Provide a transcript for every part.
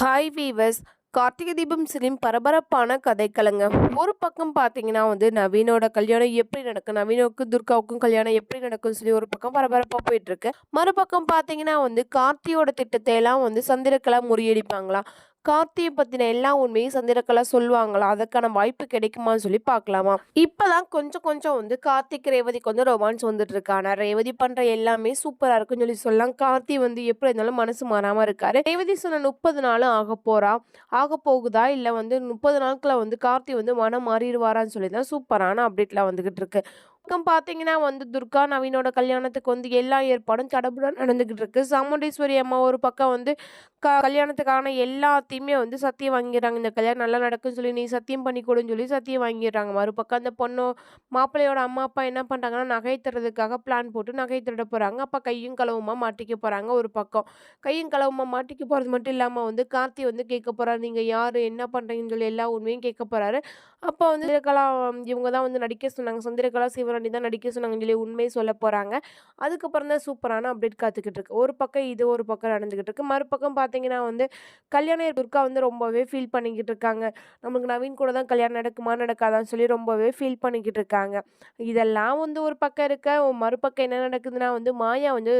Hi viewers Karthigai Deepam சிலிம் பரபரப்பான கதைக்கலங்க ஒரு பக்கம் பார்த்தீங்கன்னா வந்து நவீனோட கல்யாணம் எப்படி நடக்கும் நவீனுக்கும் துர்காவுக்கும் கல்யாணம் எப்படி நடக்கும்னு சொல்லி ஒரு பக்கம் பரபரப்பாக போயிட்டு இருக்கு. மறுபக்கம் பார்த்தீங்கன்னா வந்து கார்த்தியோட திட்டத்தை எல்லாம் வந்து சந்திரக்கலா முறியடிப்பாங்களாம் கார்த்தியை பற்றின எல்லா உண்மையும் சந்திரக்கலா சொல்லுவாங்களா? அதற்கான வாய்ப்பு கிடைக்குமான்னு சொல்லி பார்க்கலாமா? இப்போதான் கொஞ்சம் கொஞ்சம் வந்து கார்த்திக் ரேவதிக்கு வந்து ரொமான்ஸ் வந்துட்டு இருக்கானா ரேவதி பண்ணுற எல்லாமே சூப்பராக இருக்குன்னு சொல்லி சொல்லலாம். கார்த்தி வந்து எப்படி இருந்தாலும் மனசு மாறாமல் இருக்காரு. ரேவதி சொன்ன முப்பது நாளும் ஆக போறா? ஆக போகுதா? இல்லை வந்து முப்பது நாட்களில் வந்து கார்த்தி வந்து மனம் மாறிடுவாரான்னு சொல்லி தான் சூப்பரான அப்டேட்லாம் வந்துகிட்டு இருக்கு. பக்கம் பார்த்தீங்கன்னா வந்து துர்கா நவீனோட கல்யாணத்துக்கு வந்து எல்லா ஏற்பாடும் சடபுடன் நடந்துகிட்டு இருக்கு. சாமுண்டீஸ்வரி அம்மா ஒரு பக்கம் வந்து க கல்யாணத்துக்கான எல்லாத்தையுமே வந்து சத்தியம் வாங்கிடுறாங்க. இந்த கல்யாணம் நல்லா நடக்குன்னு சொல்லி நீ சத்தியம் பண்ணி கொடுன்னு சொல்லி சத்தியம் வாங்கிடுறாங்க. மறுபக்கம் அந்த பொண்ணு மாப்பிள்ளையோட அம்மா அப்பா என்ன பண்ணுறாங்கன்னா நகை தரதுக்காக பிளான் போட்டு நகை திருட போகிறாங்க அப்போ கையும் களவுமா மாட்டிக்க போகிறாங்க ஒரு பக்கம். கையும் களவுமா மாட்டிக்க போகிறது மட்டும் இல்லாமல் வந்து கார்த்தி வந்து கேட்க போகிறாரு நீங்கள் யார்? என்ன பண்ணுறீங்கன்னு சொல்லி எல்லா உண்மையும் கேட்க போகிறாரு அப்போ வந்து சந்திரகலா இவங்க தான் வந்து நடிக்க சொன்னாங்க. சந்திரகலா சிவராணி தான் நடிக்க சொன்னாங்கன்னு சொல்லி உண்மையை சொல்ல போகிறாங்க அதுக்கப்புறம் தான் சூப்பரான அப்டேட் காத்துக்கிட்டு இருக்கு. ஒரு பக்கம் இது ஒரு பக்கம் நடந்துக்கிட்டு இருக்கு. மறுபக்கம் பார்த்தீங்கன்னா வந்து கல்யாண துர்கா வந்து ரொம்பவே ஃபீல் பண்ணிக்கிட்டு இருக்காங்க. நமக்கு நவீன் கூட தான் கல்யாணம் நடக்குமா நடக்காதான்னு சொல்லி ரொம்பவே ஃபீல் பண்ணிக்கிட்டு இருக்காங்க. இதெல்லாம் வந்து ஒரு பக்கம் இருக்க. மறுபக்கம் என்ன நடக்குதுன்னா வந்து மாயா வந்து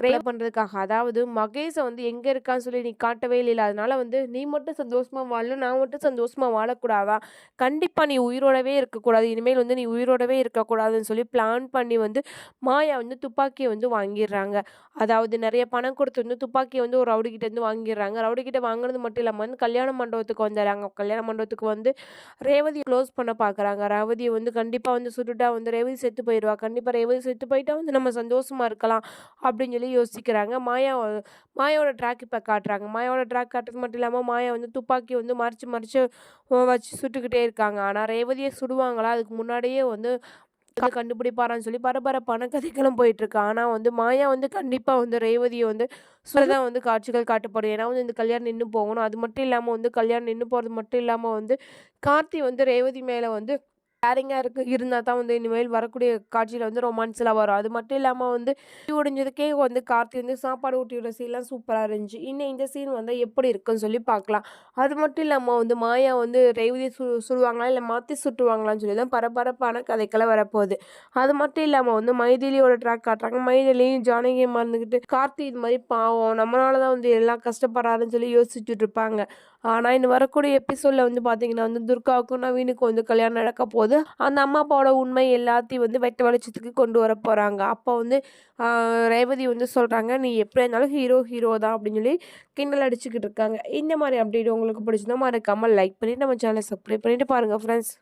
ப்ரே பண்ணுறதுக்காக அதாவது மகேஷை வந்து எங்கே இருக்கான்னு சொல்லி நீ காட்டவே இல்லை அதனால வந்து நீ மட்டும் சந்தோஷமாக வாழ நான் மட்டும் சந்தோஷமாக வாழக்கூடாதா? கண்டிப்பாக நீ உயிரோடவே இருக்கக்கூடாது. இனிமேல் வந்து நீ உயிரோடவே இருக்கக்கூடாதுன்னு சொல்லி பிளான் பண்ணி வந்து மாயா வந்து துப்பாக்கியை வந்து வாங்கிடுறாங்க. அதாவது நிறைய பணம் கொடுத்து வந்து துப்பாக்கியை வந்து ஒரு ரவுடிக்கிட்ட இருந்து வாங்கிடுறாங்க. ரவுடிக்கிட்ட வாங்கினது மட்டும் இல்லாமல் வந்து கல்யாண மண்டபத்துக்கு வந்துடுறாங்க. கல்யாண மண்டபத்துக்கு வந்து ரேவதி க்ளோஸ் பண்ண பார்க்குறாங்க ரேவதியை வந்து கண்டிப்பாக வந்து சுட்டுட்டா வந்து ரேவதி செத்து போயிடுவா. கண்டிப்பாக ரேவதி செத்து போயிட்டா வந்து நம்ம சந்தோஷமாக இருக்கலாம். அப்படின்னு சொல்லி யோசிக்கிறாங்க. மாயா மாயாவோட ட்ராக் இப்போ காட்டுறாங்க. மாயாவோட ட்ராக் காட்டுறது மட்டும் இல்லாமல் மாயா வந்து துப்பாக்கி வந்து மறைச்சு மறைச்சு வச்சு சுட்டுக்கிட்டே இருக்காங்க. ஆனால் ரேவதியை சுடுவாங்களா? அதுக்கு முன்னாடியே வந்து கண்டுபிடிப்பாரான்னு சொல்லி பரபரப்பான கதைகளும் போயிட்டு இருக்கு ஆனால் வந்து மாயா வந்து கண்டிப்பாக வந்து ரேவதியை வந்து சுரதான் வந்து காட்சிகள் காட்டப்படும் ஏன்னா வந்து இந்த கல்யாணம் நின்று போகணும். அது மட்டும் இல்லாமல் வந்து கல்யாணம் நின்று போகிறது மட்டும் இல்லாமல் வந்து கார்த்தி வந்து ரேவதி மேலே வந்து கேரிங்காக இருக்கு இருந்தால் தான் வந்து இனிமேல் வரக்கூடிய காட்சியில் வந்து ரொமான்ஸ்லாம் வரும். அது மட்டும் இல்லாமல் வந்து முடிஞ்சதுக்கே வந்து கார்த்தி வந்து சாப்பாடு ஊட்டி விடுற சீன்லாம் சூப்பராக இருந்துச்சு. இன்னும் இந்த சீன் வந்து எப்படி இருக்குன்னு சொல்லி பார்க்கலாம். அது மட்டும் இல்லாமல் வந்து மாயா வந்து ரேவதி சு சுடுவாங்களா இல்லை மாற்றி சுட்டுவாங்களான்னு சொல்லி தான் பரபரப்பான கதைக்கெல்லாம் வரப்போகுது. அது மட்டும் இல்லாமல் வந்து மைதிலியோட ட்ராக் காட்டுறாங்க. மைதிலியும் ஜானகியை மறந்துக்கிட்டு கார்த்தி இது மாதிரி பாவம் நம்மளால தான் வந்து எல்லாம் கஷ்டப்படுறாருன்னு சொல்லி யோசிச்சுட்டு இருப்பாங்க. ஆனால் இன்னும் வரக்கூடிய எபிசோடில் வந்து பார்த்தீங்கன்னா வந்து துர்காவுக்கும் நவீனுக்கும் வந்து கல்யாணம் நடக்க போகுது. அந்த அம்மா அப்பாவோட உண்மை எல்லாத்தையும் வந்து வெட்ட வெளிச்சத்துக்கு கொண்டு வர போகிறாங்க அப்போ வந்து ரேவதி வந்து சொல்கிறாங்க நீ எப்படி இருந்தாலும் ஹீரோ ஹீரோ தான் அப்படின்னு சொல்லி கிண்டல் அடிச்சுக்கிட்டு இருக்காங்க. இந்த மாதிரி அப்டேட் உங்களுக்கு பிடிச்சிருந்தா மறக்காமல் லைக் பண்ணிவிட்டு நம்ம சேனலை சப்ஸ்கிரைப் பண்ணிவிட்டு பாருங்கள் ஃப்ரெண்ட்ஸ்